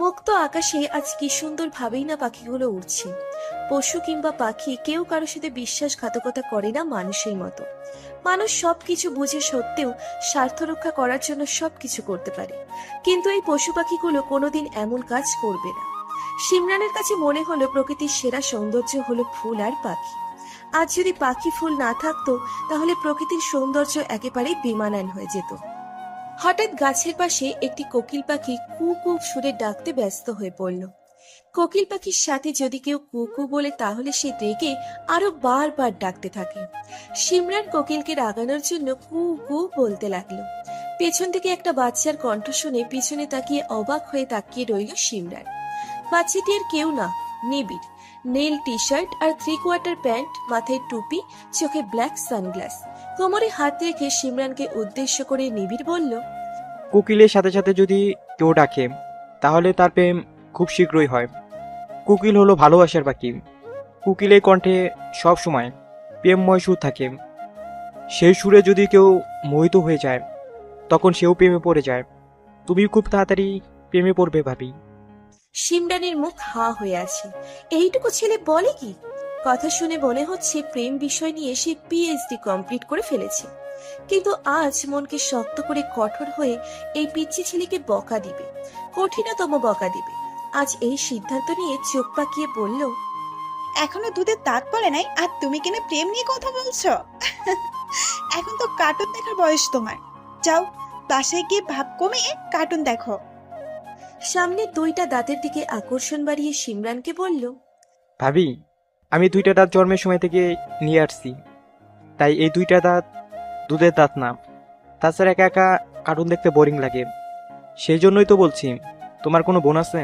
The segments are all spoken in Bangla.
মুক্ত আকাশে আজ কি সুন্দর ভাবেই না পাখিগুলো উড়ছে। পশু কিংবা পাখি কেউ কারোর সাথে বিশ্বাসঘাতকতা করে না মানুষের মতো। মানুষ সবকিছু বুঝে সত্ত্বেও স্বার্থ রক্ষা করার জন্য সবকিছু করতে পারে। কিন্তু এই পশু পাখিগুলো কোনোদিন এমন কাজ করবে না। সিমরানের কাছে মনে হলো প্রকৃতির সেরা সৌন্দর্য হলো ফুল আর পাখি। আজ যদি পাখি ফুল না থাকতো, তাহলে প্রকৃতির সৌন্দর্য একেবারেই বেমানান হয়ে যেত। হঠাৎ গাছের পাশে একটি কোকিল পাখি কু কু সুরে ডাকতে ব্যস্ত হয়ে পড়ল। কোকিল পাখির সাথে যদি কেউ কু কু বলে, তাহলে সে রেগে আরও বারবার ডাকতে থাকে। সিমরান কোকিলকে রাগানোর জন্য কু কু বলতে লাগল। পেছন থেকে একটা বাচ্চার কণ্ঠ শুনে পিছনে তাকিয়ে অবাক হয়ে তাকিয়ে রইল সিমরান বাচ্চাটি আর কেউ না, নিবিড়। নীল টি শার্ট আর থ্রি কোয়ার্টার প্যান্ট, মাথায় টুপি, চোখে ব্ল্যাক সানগ্লাস। কোমরে হাত রেখে সিমরানকে উদ্দেশ্য করে নিবিড় বলল কোকিলের সাথে সাথে যদি কেউ ডাকে তাহলে তার প্রেম খুব শীঘ্রই হয়। কোকিল হলো ভালোবাসার পাখি কোকিলের কণ্ঠে সব সময় প্রেমময় সুর থাকে। সেই সুরে যদি কেউ মোহিত হয়ে যায় তখন সেও প্রেমে পড়ে যায়। তুমি খুব তাড়াতাড়ি প্রেমে পড়বে ভাবি। সিমরানের মুখ হা হয়ে আছে। এইটুকু ছেলে বলে কি? কথা শুনে মনে হচ্ছে প্রেম বিষয় নিয়ে সে পিএইচডি কমপ্লিট করে ফেলেছে। কিন্তু আজ মনকে শক্ত করে কঠোর হয়ে এই পিচ্ছি ছেলেকে বকা দিবে। কঠিনতম বকা দিবে। আজ এই সিদ্ধান্ত নিয়ে চোখ পাকিয়ে বলল এখনও দুধের দাঁত পড়ে নাই আর তুমি কিনা প্রেম নিয়ে কথা বলছো? এখন তো কার্টুন দেখার বয়স তোমার। যাও বাসায় গিয়ে ভাব কমিয়ে কার্টুন দেখো। সামনে দুইটা দাঁতের দিকে আকর্ষণ বাড়িয়ে সিমরানকে বলল ভাবি আমি দুইটা দাঁত জন্মের সময় থেকে নিয়ে আসছি। তাই এই দুইটা দাঁত দুধের দাঁত না। তাছাড়া একা একা কার্টুন দেখতে বোরিং লাগে। সেই জন্যই তো বলছি তোমার কোনো বোন আছে?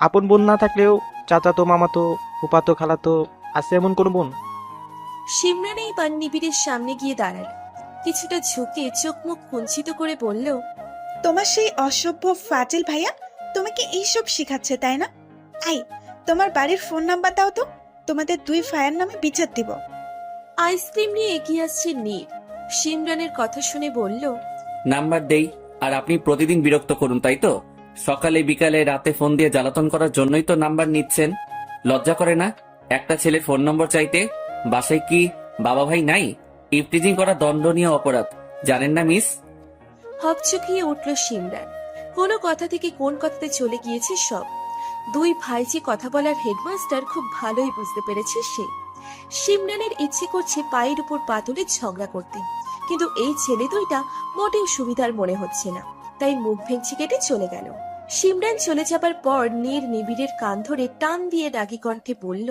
আপন বোন না থাকলেও চাচা চাচাতো মামাতো ফুপাতো খালাতো আছে এমন কোনো বোন? সিমরান এইবার নিবিড়ের সামনে গিয়ে দাঁড়াল। কিছুটা ঝুঁকে চোখ মুখ কুঞ্চিত করে বলল তোমার সেই অসভ্য ফাজিল ভাইয়া তোমাকে এইসব শেখাচ্ছে তাই না? আই তোমার বাড়ির ফোন নাম্বার দাও তো। তোমাদের দুই ভাইয়ের নামে বিচার দিব। আইসক্রিম নিয়ে এগিয়ে আসছে নীর। সিমরানের কথা শুনে বলল নাম্বার দেই আর আপনি প্রতিদিন বিরক্ত করুন তাই তো? সকালে বিকালে রাতে ফোন দিয়ে জ্বালাতন করার জন্যই তো নাম্বার নিচ্ছেন। লজ্জা করে না? একটা ছেলের ফোন নম্বর চাইতে বাসায় কি বাবা ভাই নাই? ইফটিজিং করা দণ্ডনীয় অপরাধ জানেন না মিস? হকচকিয়ে উঠল সিমরান কোনো কথা থেকে কোন কথাতে চলে গিয়েছে সব? দুই ভাই যে কথা বলার হেডমাস্টার খুব ভালোই বুঝতে পেরেছে সে। সিমরানের ইচ্ছে করছে পায়ের উপর পাথরে ঝগড়া করতে। কিন্তু এই ছেলে দুইটা মোটেও সুবিধার মনে হচ্ছে না। তাই মুখ ভেঙচি কেটে চলে গেল। সিমরান চলে যাবার পর নীর নিবিড়ের কান ধরে টান দিয়ে রাগী কণ্ঠে বলল,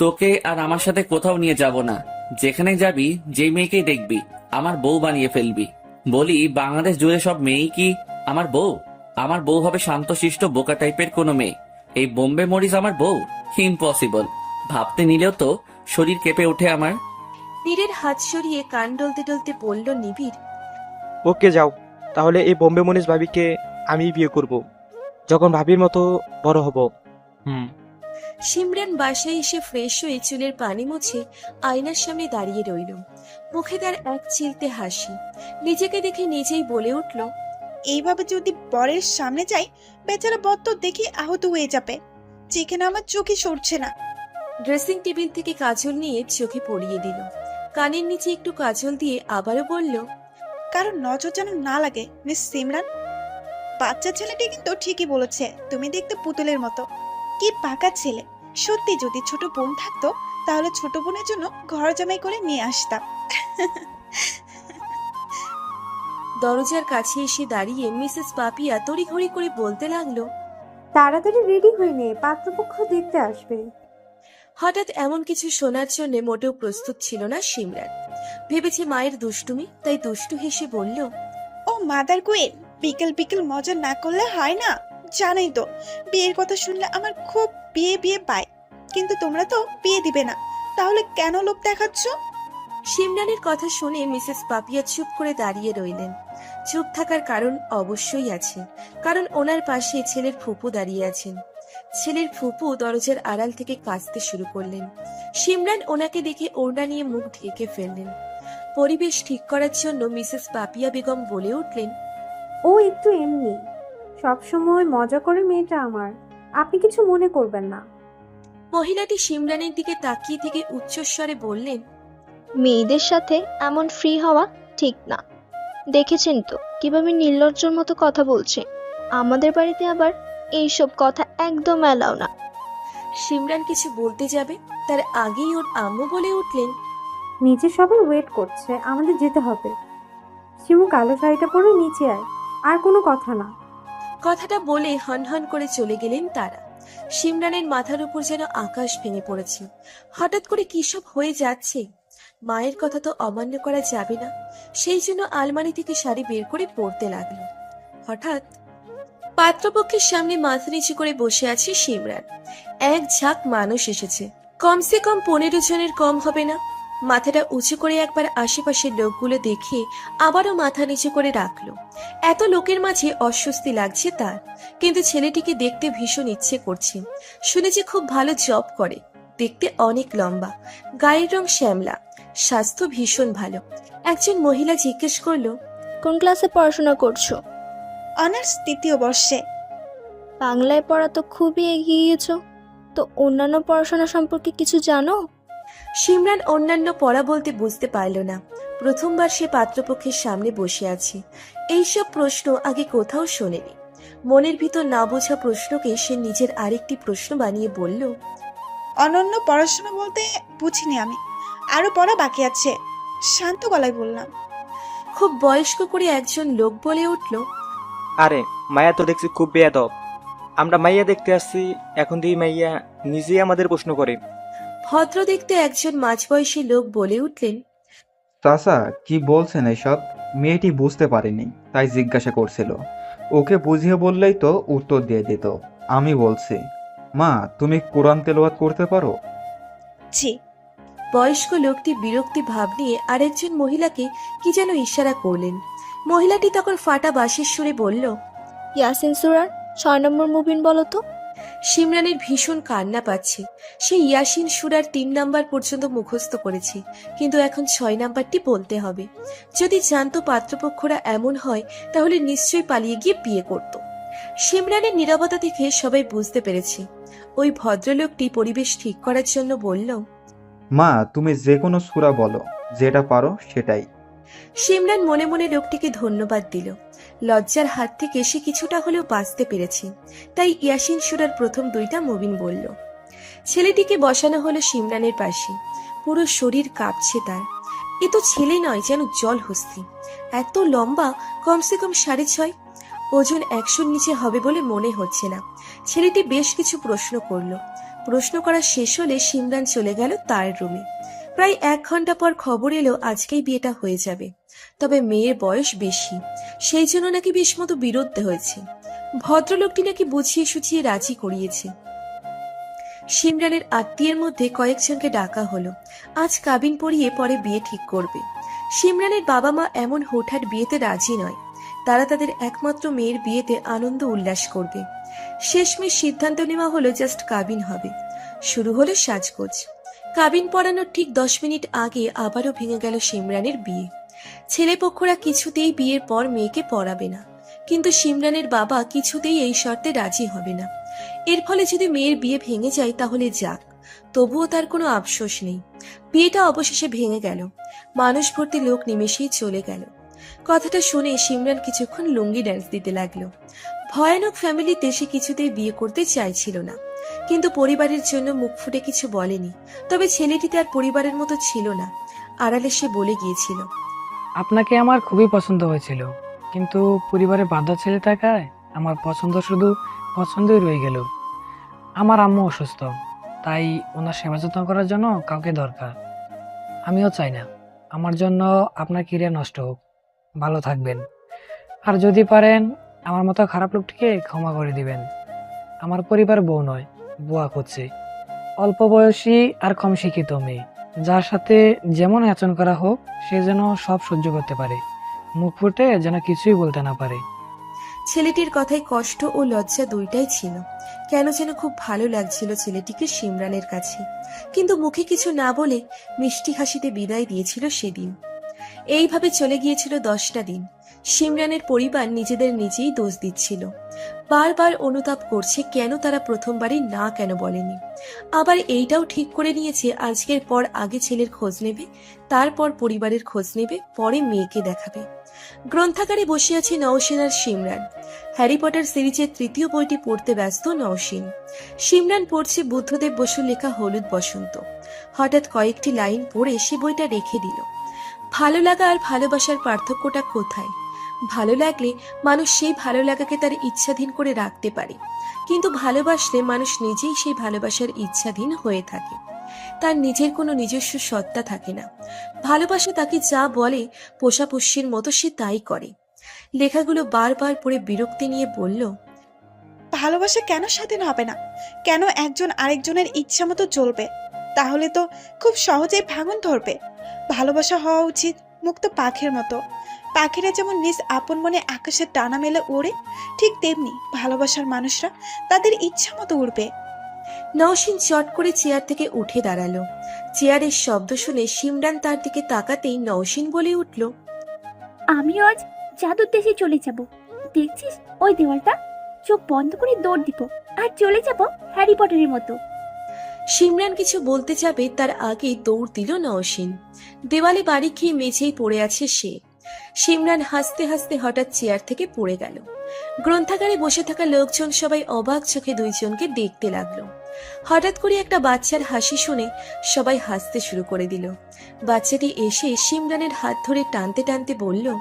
তোকে আর আমার সাথে কোথাও নিয়ে যাব না। যেখানে যাবি, যেই মেয়েকেই দেখবি, আমার বউ বানিয়ে ফেলবি। বলি, বাংলাদেশ জুড়ে সব মেয়েই কি আমার বউ? আমার বউ হবে শান্তশিষ্ট বোকা টাইপের কোনো মেয়ে। এই বোম্বে মরিস আমার বউ? ইম্পসিবল ভাবতে নিলেও তো শরীর কেঁপে ওঠে আমার। নীরের হাত সরিয়ে কান ডলতে ডলতে বলল নিবিড়। ওকে যাও। তাহলে এই বোম্বে মনীষ ভাবিকে আমি বিয়ে করব। যখন ভাবির মতো বড় হব। হুম। সিমরান বাসায় এসে ফ্রেশ হয়ে চুলের পানি মুছে আয়নার সামনে দাঁড়িয়ে রইল। মুখে তার এক চিলতে হাসি। নিজেকে দেখে নিজেই বলে উঠল এইভাবে যদি বরের সামনে যাই বেচারা বর তো দেখি আহত হয়ে যাবে। যেখানে আমার চোখে সরছে না। ড্রেসিং টেবিল থেকে কাজল নিয়ে চোখে পরিয়ে দিল। কানের নিচে একটু কাজল দিয়ে আবারও বলল কারণ নজর যেন না লাগে মিস সিমরান। বাচ্চা ছেলেটি কিন্তু ঠিকই বলেছে তুমি দেখতে পুতুলের মতো। কি পাকা ছেলে। সত্যি যদি ছোট বোন থাকতো তাহলে ছোট বোনের জন্য ঘর জামাই করে নিয়ে আসতাম। দরজার কাছে এসে দাঁড়িয়ে মিসেস পাপিয়া তড়িঘড়ি করে বলতে লাগল তাড়াতাড়ি রেডি হয়ে নে পাত্রপক্ষ দেখতে আসবে। হঠাৎ এমন কিছু শোনার জন্য মোটেও প্রস্তুত ছিল না সিমরান ভেবেছে মায়ের দুষ্টুমি তাই দুষ্টু হেসে বলল ও মাদার কুইন বিকেল বিকেল মজা না করলে হয় না? জানাই তো বিয়ের কথা শুনলে আমার খুব বিয়ে বিয়ে পায়। কিন্তু তোমরা তো বিয়ে দিবে না তাহলে কেন লোভ দেখাচ্ছ? সিমরানের কথা শুনে মিসেস পাপিয়া চুপ করে দাঁড়িয়ে রইলেন। চুপ থাকার কারণ অবশ্যই আছে কারণ ওনার পাশে ছেলের ফুপু দাঁড়িয়ে আছেন। ছেলের ফুপু দরজার আড়াল থেকে কাঁচতে শুরু করলেন। সিমরান ওনাকে দেখে ওড়না নিয়ে মুখ ঢেকে ফেললেন। পরিবেশ ঠিক করার জন্য মিসেস পাপিয়া বেগম বলে উঠলেন ও একটু এমনি। সবসময় মজা করে মেয়েটা আমার। আপনি কিছু মনে করবেন না। মহিলাটি সিমরানের দিকে তাকিয়ে থেকে উচ্চস্বরে বললেন মেয়েদের সাথে এমন ফ্রি হওয়া ঠিক না। দেখেছেন তো? কীভাবে নির্লজ্জর মতো কথা বলছে? আমাদের বাড়িতে আবার এইসব কথা একদম অ্যালাও না। সিমরান কিছু বলতে যাবে তার আগেই ওর আম্মু বলে উঠলেন নিচে সবাই ওয়েট করছে আমাদের যেতে হবে। শিমু কালো শাড়িটা পরে নিচে আয় আর কোনো কথা না। কথাটা বলে হনহন করে চলে গেলেন তারা। সিমরানের মাথার উপর যেন আকাশ ভেঙে পড়েছে। হঠাৎ করে কি সব হয়ে যাচ্ছে? মায়ের কথা তো অমান্য করা যাবে না। সেই জন্য আলমারি থেকে শাড়ি বের করে পরতে লাগল। হঠাৎ পাত্রপক্ষের সামনে মাথা নিচু করে বসে আছে সিমরান এক ঝাঁক মানুষ এসেছে। কমসে কম পনেরো জনের কম হবে না। মাথাটা উঁচু করে একবার আশেপাশের লোকগুলো দেখে আবারও মাথা নিচু করে রাখল। এত লোকের মাঝে অস্বস্তি লাগছে তার। কিন্তু ছেলেটিকে দেখতে ভীষণ ইচ্ছে করছে। শুনেছি খুব ভালো জব করে। দেখতে অনেক লম্বা। গায়ের রং শ্যামলা। স্বাস্থ্য ভীষণ ভালো। একজন মহিলা জিজ্ঞেস করল কোন ক্লাসে পড়াশোনা করছ? অনার্স তৃতীয় বর্ষে। বাংলায় পড়া তো খুবই এগিয়ে গিয়েছো তো অন্যান্য পড়াশোনা সম্পর্কে কিছু জানো? সিমরান অন্যান্য পড়া বলতে বুঝতে পারল না। প্রথমবার সে পাত্রপক্ষের সামনে বসে আছে। এইসব প্রশ্ন আগে কোথাও শোনেনি। মনের ভিতর না বোঝা প্রশ্নকে সে নিজের আরেকটি প্রশ্ন বানিয়ে বলল অনন্য পড়াশোনা বলতে বুঝিনি আমি। আরও পড়া বাকি আছে। শান্ত গলায় বললাম খুব বয়স্ক করে একজন লোক বলে উঠল আরে মায়া তো দেখছি খুব বেয়াদব। আমরা মাইয়া দেখতে আসছি এখন দিয়ে মাইয়া নিজেই আমাদের প্রশ্ন করে। ভদ্র দেখতে একজন মাঝবয়সী লোক বলে উঠলেন চাচা কি বলছেন এসব? মেয়েটি বুঝতে পারেনি তাই জিজ্ঞাসা করছিল। ওকে বুঝিয়ে বললেই তো উত্তর দিয়ে দিত। আমি বলছি মা তুমি কোরআন তেলোয়াত করতে পারো? জি বয়স্ক লোকটি বিরক্তি ভাব নিয়ে আরেকজন মহিলাকে কি যেন ইশারা করলেন। মহিলাটি তখন ফাটা বাঁশির সুরে বলল ইয়াসিন সুরার ছয় নম্বর মুভিন বলো তো? সিমরানের ভীষণ কান্না পাচ্ছে। সে ইয়াসিন সুরার তিন নাম্বার পর্যন্ত মুখস্থ করেছে কিন্তু এখন ছয় নাম্বারটি বলতে হবে। যদি জানতো পাত্রপক্ষরা এমন হয় তাহলে নিশ্চয়ই পালিয়ে গিয়ে বিয়ে করত। সিমরানের নীরবতা দেখে সবাই বুঝতে পেরেছে। ওই ভদ্রলোকটি পরিবেশ ঠিক করার জন্য বলল মা, তুমি যে কোনো সুরা বলো, যেটা পারো সেটাই। সিমরান মনে মনে লোকটিকে ধন্যবাদ দিল। লজ্জার হাত থেকে সে কিছুটা হলেও বাঁচতে পেরেছে। তাই ইয়াসিন সুরার প্রথম দুইটা মুবিন বলল। ছেলেটিকে বসানো হলো সিমরানের পাশে। পুরো শরীর কাঁপছে তার। এ তো ছেলে নয়, যেন জল হস্তি। এত লম্বা, কমসে কম সাড়ে ছয়। ওজন একশোর নিচে হবে বলে মনে হচ্ছে না। ছেলেটি বেশ কিছু প্রশ্ন করল। প্রশ্ন করা শেষ হলে সিমরান চলে গেল তার রুমে। প্রায় এক ঘণ্টা পর খবর এলো, আজকেই বিয়েটা হয়ে যাবে। তবে মেয়ের বয়স বেশি। সেই জন্য নাকি বেশ মতো বিরোধ হয়েছে। ভদ্রলোকটি নাকি বুঝিয়ে সুঝিয়ে রাজি করিয়েছে। সিমরানের আত্মীয়ের মধ্যে কয়েকজনকে ডাকা হলো। আজ কাবিন পরিয়ে পরে বিয়ে ঠিক করবে। সিমরানের বাবা মা এমন হুটহাট বিয়েতে রাজি নয়। তারা তাদের একমাত্র মেয়ের বিয়েতে আনন্দ উল্লাস করবে। শেষমেশ সিদ্ধান্ত নেওয়া হলো জাস্ট কাবিন হবে। শুরু হলো সাজগোজ। কাবিন পড়ানোর ঠিক দশ মিনিট আগে আবারও ভেঙে গেল সিমরানের বিয়ে। ছেলেপক্ষরা কিছুতেই বিয়ের পর মেয়েকে পড়াবে না। কিন্তু সিমরানের বাবা কিছুতেই এই শর্তে রাজি হবে না। এর ফলে যদি মেয়ের বিয়ে ভেঙে যায় তাহলে যাক, তবুও তার কোনো আফসোস নেই। বিয়েটা অবশেষে ভেঙে গেল। মানুষ ভর্তি লোক নিমেষেই চলে গেল। কথাটা শুনে সিমরান কিছুক্ষণ লুঙ্গি ড্যান্স দিতে লাগল। ভয়ানক ফ্যামিলিতে সে কিছুতেই বিয়ে করতে চাইছিল না। কিন্তু পরিবারের জন্য মুখ ফুটে কিছু বলেনি, তবে ছেলেটি তার পরিবারের মতো ছিল না। আড়ালে সে বলে গিয়েছিল, আপনাকে আমার খুবই পছন্দ হয়েছিল, কিন্তু পরিবারে বাধ্য ছেলে থাকায় আমার পছন্দ শুধু পছন্দই রয়ে গেল। আমার আম্মু অসুস্থ, তাই ওনার সেবা যত্ন করার জন্য কাউকে দরকার। আমিও চাই না, আমার জন্য আপনার ক্যারিয়ার নষ্ট হোক। ভালো থাকবেন। আর যদি পারেন আমার মতো খারাপ লোকটিকে ক্ষমা করে দিবেন। আমার পরিবার বউ নয়, বুয়া করছে অল্প বয়সী আর কম শিক্ষিত মেয়ে। যার সাথে যেমন আচরণ করা হোক, সে যেন সব সহ্য করতে পারে। মুখ ফুটে যেন কিছুই বলতে না পারে। ছেলেটির কথায় কষ্ট ও লজ্জা দুইটাই ছিল। কেন যেন খুব ভালো লাগছিল ছেলেটিকে সিমরানের কাছে। কিন্তু মুখে কিছু না বলে মিষ্টি হাসিতে বিদায় দিয়েছিল সেদিন। এইভাবে চলে গিয়েছিল দশটা দিন। সিমরানের পরিবার নিজেদের নিজেই দোষ দিচ্ছিল। বারবার অনুতাপ করছে কেন তারা প্রথমবারই না কেন বলেনি। আবার এইটাও ঠিক করে নিয়েছে, আজকের পর আগে ছেলের খোঁজ নেবে, তারপর পরিবারের খোঁজ নেবে, পরে মেয়েকে দেখাবে। গ্রন্থাগারে বসে আছে নওশিন আর সিমরান হ্যারি পটার সিরিজের তৃতীয় বইটি পড়তে ব্যস্ত নওশিন। সিমরান পড়ছে বুদ্ধদেব বসুর লেখা হলুদ বসন্ত। হঠাৎ কয়েকটি লাইন পড়ে সে বইটা রেখে দিল। ভালো লাগা আর ভালোবাসার পার্থক্যটা কোথায়? ভালো লাগলে মানুষ সেই ভালো লাগাকে তার ইচ্ছাধীন করে রাখতে পারে। কিন্তু ভালোবাসলে মানুষ নিজেই সেই ভালোবাসার ইচ্ছাধীন হয়ে থাকে। তার নিজের কোনো নিজস্ব সত্তা থাকে না। ভালোবাসা তাকে যা বলে পোষাপুষ্যির মতো সে তাই করে। লেখাগুলো বারবার পড়ে বিরক্তি নিয়ে বলল, ভালোবাসা কেন স্বাধীন হবে না? কেন একজন আরেকজনের ইচ্ছা মতো চলবে? তাহলে তো খুব সহজেই ভাঙন ধরবে। ভালোবাসা হওয়া উচিত মুক্ত পাখির মতো। পাখিরা যেমন নিজ আপন মনে আকাশের টানা মেলে ওড়ে ঠিক তেমনি ভালোবাসার মানুষরা তাদের ইচ্ছা মতো উড়বে। নওশিন চট করে চেয়ার থেকে উঠে দাঁড়াল। চেয়ারের শব্দ শুনে সিমরান তার দিকে তাকাতেই নওশিন বলে উঠল আমিও আজ জাদুর দেশে চলে যাব। দেখছিস ওই দেওয়ালটা? চোখ বন্ধ করে দৌড় দিব। আর চলে যাব হ্যারি পটারের মতো। সিমরান কিছু বলতে যাবে তার আগে দৌড় দিল নওশিন। দেওয়ালে বাড়ি খেয়ে মেঝেই পড়ে আছে সে। সিমরান হাসতে হাসতে হঠাৎ চেয়ার থেকে পড়ে গেল। গ্রন্থাগারে বসে থাকা লোকজন সবাই অবাক চোখে দুইজনকে দেখতে লাগল। হঠাৎ করে একটা বাচ্চার হাসি শুনে সবাই হাসতে শুরু করে দিল। বাচ্চাটি এসে সিমরানের হাত ধরে টানতে টানতে বলল